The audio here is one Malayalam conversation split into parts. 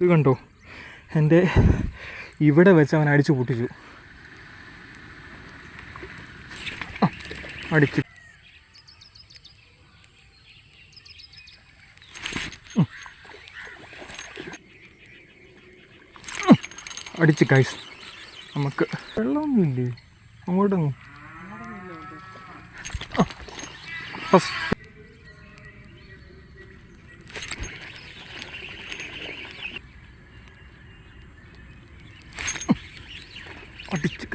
ഇത് കണ്ടോ? എന്റെ ഇവിടെ വെച്ച് അവൻ അടിച്ചു പൊട്ടിച്ചു. അടിച്ചു. അടിച്ചു കൈസ് നമുക്ക് വെള്ളമൊന്നുമില്ലേ? അങ്ങോട്ടങ്ങ്. ഫസ്റ്റ് അടിച്ച്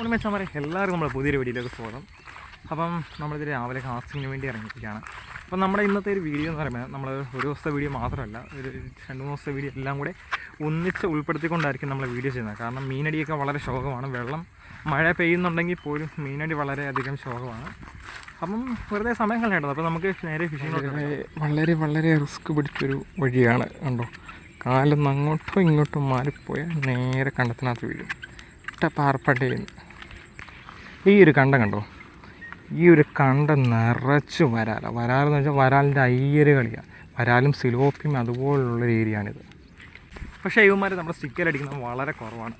കൈസ് ഗുഡ് മോർണിംഗ് മെച്ചാമാരെ എല്ലാവർക്കും നമ്മുടെ പുതിയൊരു വീഡിയോയിലേക്ക് സ്വാഗതം. അപ്പം നമ്മളിത് രാവിലെ കാസ്റ്റിങ്ങിന് വേണ്ടി ഇറങ്ങിയിരിക്കുകയാണ്. അപ്പം നമ്മുടെ ഇന്നത്തെ ഒരു വീഡിയോ എന്ന് പറയുമ്പോൾ നമ്മൾ ഒരു ദിവസത്തെ വീഡിയോ മാത്രമല്ല ഒരു രണ്ട് മൂന്ന് ദിവസത്തെ വീഡിയോ എല്ലാം കൂടെ ഒന്നിച്ച് ഉൾപ്പെടുത്തിക്കൊണ്ടായിരിക്കും നമ്മൾ വീഡിയോ ചെയ്യുന്നത്. കാരണം മീനടിയൊക്കെ വളരെ ശോകമാണ്. വെള്ളം മഴ പെയ്യുന്നുണ്ടെങ്കിൽ പോലും മീനടി വളരെയധികം ശോകമാണ്. അപ്പം വെറുതെ സമയം കളയേണ്ടത് അപ്പോൾ നമുക്ക് നേരെ ഫിഷിംഗ് വളരെ വളരെ റിസ്ക് പിടിച്ചൊരു വഴിയാണ് കണ്ടോ? കാലൊന്ന് അങ്ങോട്ടും ഇങ്ങോട്ടും മാറിപ്പോയാൽ നേരെ കണ്ടത്തിനകത്ത് വീഴും. ഇട്ട പാർപ്പട്ടയിൽ ഈ ഒരു കണ്ട കണ്ടോ? ഈ ഒരു കണ്ട നിറച്ച് വരാല. വരാലെന്ന് വെച്ചാൽ വരാലിന്റെ അയ്യര് കളിയാണ് വരാലും സിലോപ്പിയും അതുപോലുള്ളൊരു ഏരിയയാണിത്. പക്ഷേ ഇവന്മാർ നമ്മുടെ സ്റ്റിക്കലടിക്കുന്നത് വളരെ കുറവാണ്.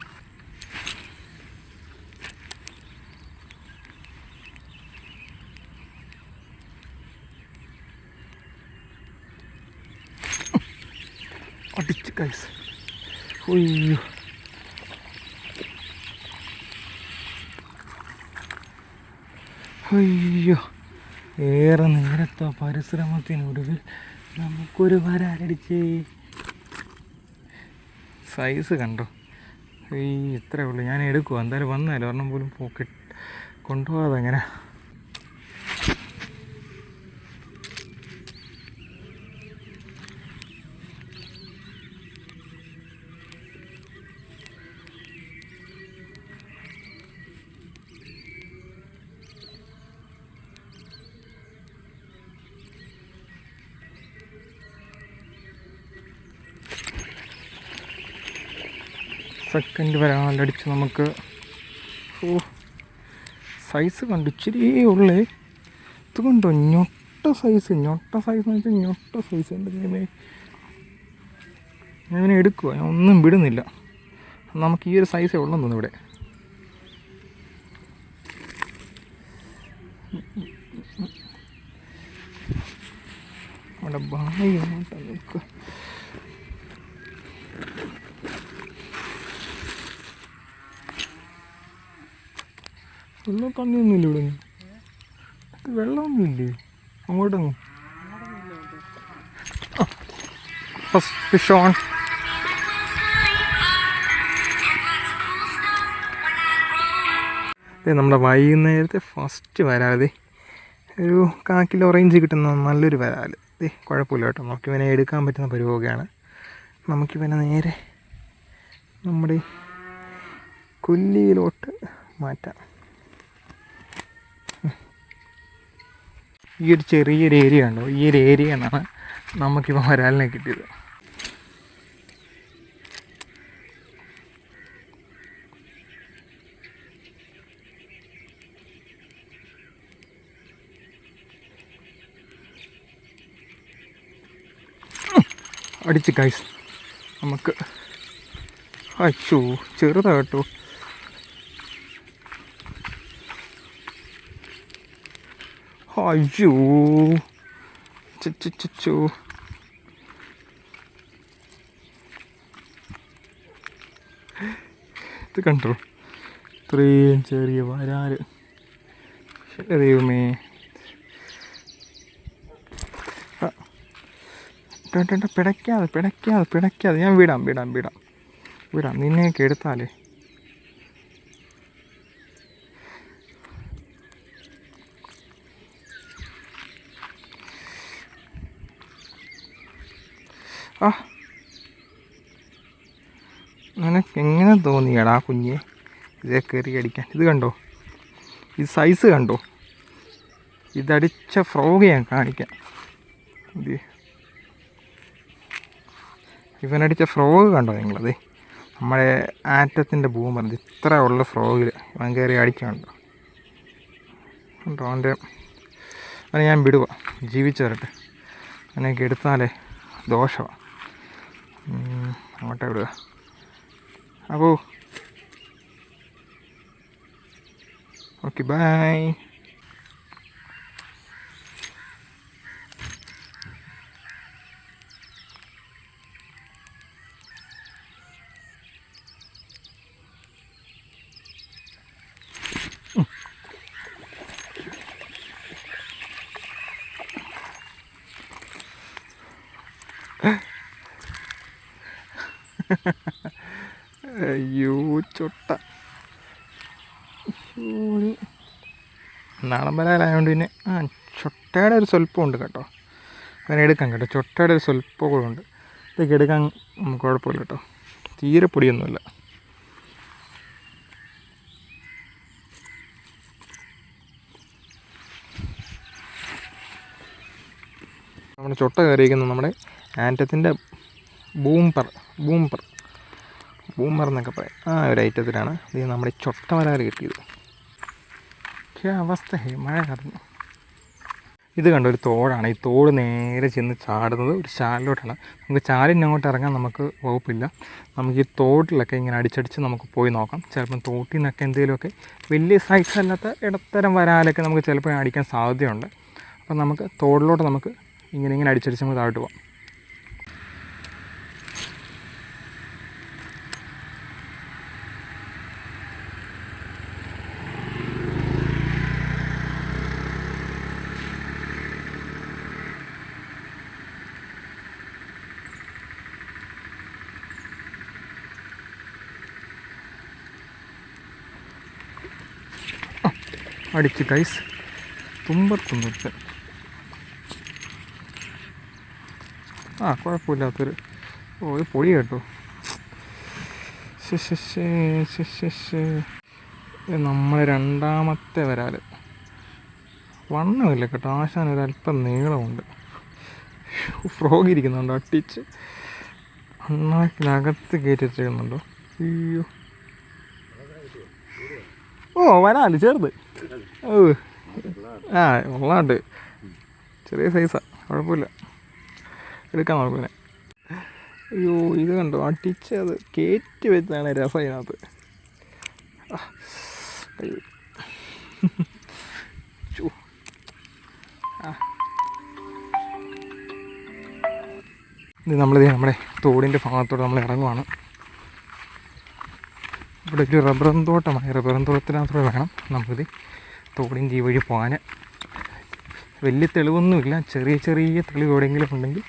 അടിച്ച് കൈസ് ഒയ്യോ അയ്യോ. ഏറെ നേരത്തെ പരിശ്രമത്തിനൊടുവിൽ നമുക്കൊരു വരാലടിച്ച് സൈസ് കണ്ടോ? ഈ ഇത്രേ ഉള്ളൂ. ഞാൻ എടുക്കുമോ എന്തായാലും വന്നാലും? ഒരെണ്ണം പോലും പോക്കറ്റ് കൊണ്ടുപോകാതെ എങ്ങനെ സെക്കൻഡ് വരാലടിച്ച് നമുക്ക് ഓ സൈസ് കണ്ടു ഇച്ചിരി ഉള്ളേ. ഇത് കണ്ടോ ഞൊട്ട സൈസ് ഞൊട്ട സൈസ് എന്ന് വെച്ചാൽ ഞൊട്ട സൈസ് ഉണ്ട് ഞാനിങ്ങനെ എടുക്കുക ഞാൻ ഒന്നും വിടുന്നില്ല. നമുക്ക് ഈ ഒരു സൈസേ ഉള്ളു തോന്നുന്നു ഇവിടെ. അവിടെ ബായി അങ്ങോട്ടാ വെള്ളം പന്നിയൊന്നുമില്ല ഇവിടെ വെള്ളമൊന്നുമില്ലേ? അങ്ങോട്ടങ്ങ്. ഫിഷോൺ ഫിഷ് ഓൺ നമ്മുടെ വൈകുന്നേരത്തെ ഫസ്റ്റ് വരാതെ ഒരു കാ കിലോ കിട്ടുന്ന നല്ലൊരു വരാൽ ദേ കുഴപ്പമില്ല കേട്ടോ. നമുക്കിവനെ എടുക്കാൻ പറ്റുന്ന പരിപാടിയാണ്. നമുക്കിവനെ നേരെ നമ്മുടെ കൊല്ലിയിലോട്ട് മാറ്റാം. ഈ ഒരു ചെറിയൊരു ഏരിയ ഉണ്ടോ ഈ ഒരു ഏരിയ എന്നാണ് നമുക്കിപ്പോൾ വരാലിനെ കിട്ടിയത്. അടിച്ച് കൈസ് നമുക്ക്. അയ്യോ ചെറുതാ കേട്ടോ അയ്യോ ചോ ഇത് കണ്ടോ? ഇത്രയും ചെറിയ ശ്ശെ, ദൈവമേ. പിടയ്ക്കാതെ പിടയ്ക്കാതെ പിടയ്ക്കാതെ. ഞാൻ വിടാം വിടാം വിടാം. വിടാം. നിന്നെയൊക്കെ എടുത്താലേ. ആ. നിനക്ക് എങ്ങനെ തോന്നിയടാ കുഞ്ഞെ? ഇതേ കയറി അടിക്കാൻ. ഇത് കണ്ടോ? ഇത് സൈസ് കണ്ടോ? ഇതടിച്ച ഫ്രോഗ് ഞാൻ കാണിക്കാം. ഇവനടിച്ച ഫ്രോഗ് കണ്ടോ നിങ്ങളത്? നമ്മുടെ ആറ്റത്തിന്റെ ഭൂമി ഇത്ര ഉള്ള ഫ്രോഗിൽ ഇവൻ കയറി അടിക്കാനുണ്ടോ. കണ്ടോ? അവന്റെ അവനെ ഞാൻ വിടുക ജീവിച്ചു വരട്ടെ. അവനെയൊക്കെ എടുത്താലേ ദോഷമാണ് അങ്ങോട്ടേ വിടുക അപ്പോൾ ഓക്കെ ബൈ അയ്യോ ചൊട്ട. നാളം നാടൻ പലായതുകൊണ്ട് പിന്നെ ആ ചൊട്ടയുടെ ഒരു സ്വല്പം ഉണ്ട് കേട്ടോ. അങ്ങനെ എടുക്കാം കേട്ടോ. ചൊട്ടയുടെ ഒരു സ്വല്പം ഉണ്ട് ഇതൊക്കെ എടുക്കാൻ നമുക്ക് കുഴപ്പമില്ല കേട്ടോ. തീരെ പൊടിയൊന്നുമില്ല. നമ്മുടെ ചൊട്ട കയറിയിരിക്കുന്നത് നമ്മുടെ ആന്റത്തിന്റെ ബൂംപർ. ബൂംപർ ബൂമർ എന്നൊക്കെ പറയും. ആ ഒരു ഐറ്റത്തിലാണ്. ഇത് നമ്മുടെ ചൊട്ട വരാറ് കിട്ടിയത്. അവസ്ഥ മഴ കടന്നു. ഇത് കണ്ട ഒരു തോടാണ്. ഈ തോട് നേരെ ചെന്ന് ചാടുന്നത് ഒരു ചാലിലോട്ടാണ് നമുക്ക് ചാലിനങ്ങോട്ട് ഇറങ്ങാൻ നമുക്ക് വകുപ്പില്ല. നമുക്ക് ഈ തോട്ടിലൊക്കെ ഇങ്ങനെ അടിച്ചടിച്ച് നമുക്ക് പോയി നോക്കാം. ചിലപ്പം തോട്ടിൽ നിന്നൊക്കെ എന്തെങ്കിലുമൊക്കെ വലിയ സൈസ് അല്ലാത്ത ഇടത്തരം വരാലൊക്കെ നമുക്ക് ചിലപ്പോൾ അടിക്കാൻ സാധ്യതയുണ്ട്. അപ്പം നമുക്ക് തോടിലോട്ട് നമുക്ക് ഇങ്ങനെ ഇങ്ങനെ അടിച്ചടിച്ച് നമുക്ക് താഴോട്ട് പോകാം അടിച്ച് കൈസ് തുമ്പത്തുമ്പത്ത് ആ കുഴപ്പമില്ലാത്തൊരു ഓ ഇത് പൊടി കേട്ടോ. നമ്മളെ രണ്ടാമത്തെ വരാൽ വണ്ണമില്ല കേട്ടോ. ആശാൻ ഒരു അല്പം നീളമുണ്ട് ഫ്രോഗ് ഇരിക്കുന്നുണ്ടോ. അട്ടിച്ച് അണ്ണാക്കിനകത്ത് കയറ്റി വെച്ചേക്കുന്നുണ്ടോ അയ്യോ. ഓ വരാൽ ചെറുത് ഓ ആ ഉള്ളാണ്ട് ചെറിയ സൈസാ കുഴപ്പമില്ല. എടുക്കാൻ കുഴപ്പമില്ല. അയ്യോ ഇത് കണ്ടോ അടിച്ച് അത് കയറ്റി വെച്ചാണ് രസം അതിനകത്ത്. ഇത് നമ്മളിത് നമ്മുടെ തോടിന്റെ ഭാഗത്തോട് നമ്മൾ ഇറങ്ങുവാണ്. ഇവിടെ ഒരു റബ്ബറും തോട്ടമാണ്. റബ്ബറും വേണം നമുക്കിത് തോടിന്റെ ഈ വഴി പോകാൻ വലിയ തെളിവൊന്നുമില്ല. ചെറിയ ചെറിയ തെളിവ് എവിടെയെങ്കിലും ഉണ്ടെങ്കിൽ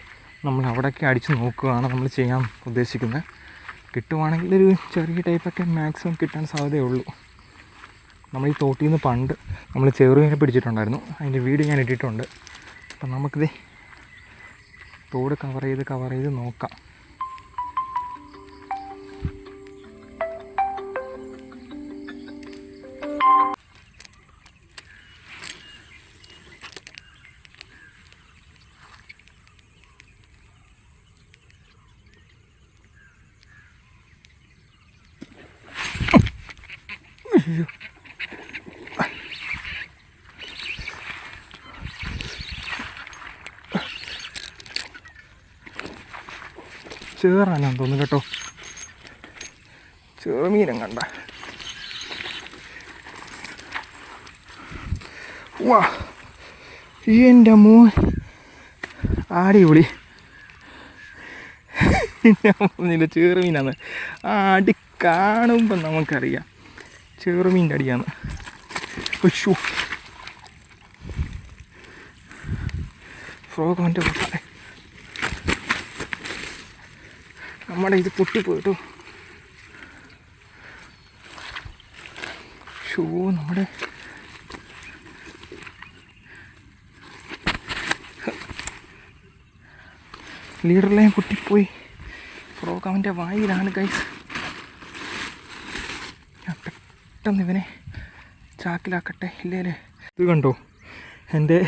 നമ്മൾ അവിടെയൊക്കെ അടിച്ച് നോക്കുകയാണ് നമ്മൾ ചെയ്യാൻ ഉദ്ദേശിക്കുന്നത്. കിട്ടുവാണെങ്കിൽ ഒരു ചെറിയ ടൈപ്പൊക്കെ മാക്സിമം കിട്ടാൻ സാധ്യതയുള്ളൂ നമ്മൾ ഈ തോട്ടിൽ നിന്ന് പണ്ട് നമ്മൾ ചെറുവിനെ പിടിച്ചിട്ടുണ്ടായിരുന്നു. അതിന്റെ വീട് ഞാൻ ഇട്ടിട്ടുണ്ട്. അപ്പം നമുക്കിത് തോട് കവർ ചെയ്ത് കവർ ചെയ്ത് നോക്കാം. ചേറാനാന്ന് തോന്നുന്നു കേട്ടോ. ചെറുമീനം കണ്ട. വാ എന്റെ മോൻ. അടിപൊളി. ഞാൻ പറഞ്ഞില്ല ചെറുമീനാണ് ആ അടി കാണുമ്പോൾ നമുക്കറിയാം. ചെറുമീന്റെ അടിയാണ് അയ്യോ. ഫ്രോഗോന്റെ പൊട്ടാ നമ്മുടെ ഇത് പൊട്ടിപ്പോയിട്ടോ. ഷൂ നമ്മുടെ ലൈൻ പൊട്ടിപ്പോയി. അവന്റെ വായിലാണ് കൈസ് ഞാൻ പെട്ടെന്ന് ഇവനെ ചാക്കിലാക്കട്ടെ. ഇല്ലേ ഇത് കണ്ടോ? എന്റെ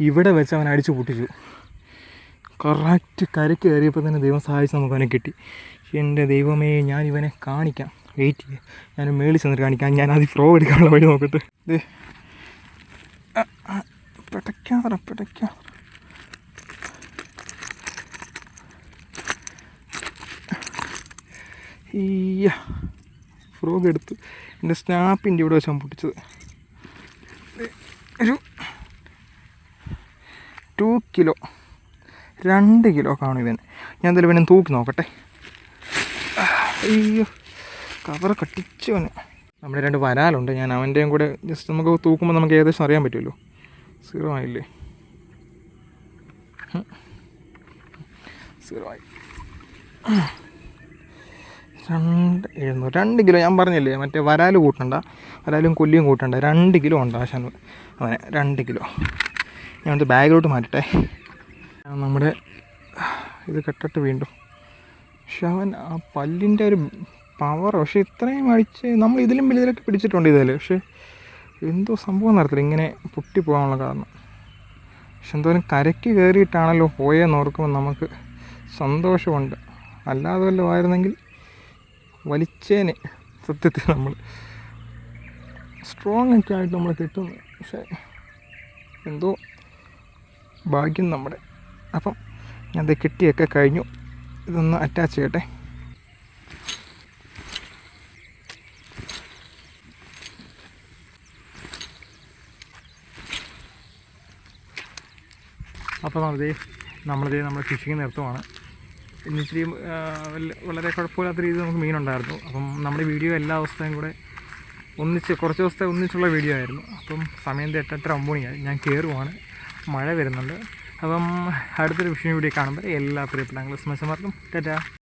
ഇവിടെ വെച്ച് അവൻ അടിച്ചു പൊട്ടിച്ചു. കറക്റ്റ് കരയ്ക്ക് കയറിയപ്പോൾ തന്നെ ദൈവം സഹായിച്ച് നമുക്ക് അവനെ കിട്ടി. എന്റെ ദൈവമേ ഞാൻ ഇവനെ കാണിക്കാം. വെയിറ്റ് ചെയ്യുക ഞാൻ മേളിൽ ചെന്നിട്ട് കാണിക്കാം. ഞാൻ അത് ഫ്രോ എടുക്കാനുള്ള വഴി നോക്കട്ടെ. ദേ. ആ, ആ, പിടയ്ക്കാതെ പിടയ്ക്കാം ഫ്രോഗ് എടുത്ത്. എന്റെ സ്നാപ്പിന്റെ ഇവിടെ വെച്ചാൽ പൊട്ടിച്ചത്. ഒരു ടു കിലോ രണ്ട് കിലോ കാണും ഇവൻ. ഞാൻ എന്തായാലും ഇവനെ തൂക്കി നോക്കട്ടെ. അയ്യോ കവർ കട്ടിച്ചവന് നമ്മുടെ രണ്ട് വരാലുണ്ട്. ഞാൻ അവന്റെയും കൂടെ ജസ്റ്റ് നമുക്ക് തൂക്കുമ്പോൾ നമുക്ക് ഏകദേശം അറിയാൻ പറ്റുമല്ലോ. സീറോ ആയില്ലേ? സീറോ ആയി. രണ്ട് എഴുന്നൂറ്. രണ്ട് കിലോ ഞാൻ പറഞ്ഞില്ലേ? മറ്റേ വരാൽ കൂട്ടണ്ട. വരാലും കൊല്ലിയും കൂട്ടണ്ട. രണ്ട് കിലോ ഉണ്ട് ആശാൻ അവനെ രണ്ട് കിലോ. ഞാൻ ഇത് ബാഗിലോട്ട് മാറ്റട്ടെ. നമ്മുടെ ഇത് കെട്ടിട്ട് വീണ്ടും. പക്ഷെ അവൻ ആ പല്ലിന്റെ ഒരു പവർ പക്ഷെ ഇത്രയും അടിച്ച് നമ്മൾ ഇതിലും വലുതിലൊക്കെ പിടിച്ചിട്ടുണ്ട് ഇതിൽ പക്ഷെ എന്തോ സംഭവം നടത്തില്ല. ഇങ്ങനെ പൊട്ടിപ്പോകാനുള്ള കാരണം. പക്ഷെ എന്തോരം കരയ്ക്ക് കയറിയിട്ടാണല്ലോ പോയെന്ന് ഓർക്കുമ്പോൾ നമുക്ക് സന്തോഷമുണ്ട്. അല്ലാതെ വല്ലതും ആയിരുന്നെങ്കിൽ വലിച്ചേനെ. സത്യത്തിൽ നമ്മൾ സ്ട്രോങ് ഒക്കെ ആയിട്ട് നമ്മൾ കിട്ടും. പക്ഷേ എന്തോ ഭാഗ്യം നമ്മുടെ. അപ്പം അത് കെട്ടിയൊക്കെ കഴിഞ്ഞു. ഇതൊന്ന് അറ്റാച്ച് ചെയ്യട്ടെ. അപ്പോൾ നമ്മളിതേ നമ്മളിതേ നമ്മൾ ഫിഷിങ് നിർത്തുവാണ്. ഇന്ന് ഇച്ചിരി ആ, വല്ല- വളരെ കുഴപ്പമില്ലാത്ത രീതിയിൽ നമുക്ക് മീനുണ്ടായിരുന്നു. അപ്പം നമ്മുടെ വീഡിയോ എല്ലാ ദിവസത്തെയും കൂടെ ഒന്നിച്ച് കുറച്ച് ദിവസത്തെ ഒന്നിച്ചുള്ള വീഡിയോ ആയിരുന്നു. അപ്പം സമയം എട്ടെട്ടര ഒമ്പത് ഞാൻ കയറുവാണ് മഴ വരുന്നുണ്ട്. അപ്പം അടുത്തൊരു വിഷയം വീഡിയോ കാണുമ്പോൾ എല്ലാ പ്രിയപ്പെട്ട ക്രിസ്മസ് മാർക്കും ടാറ്റാ.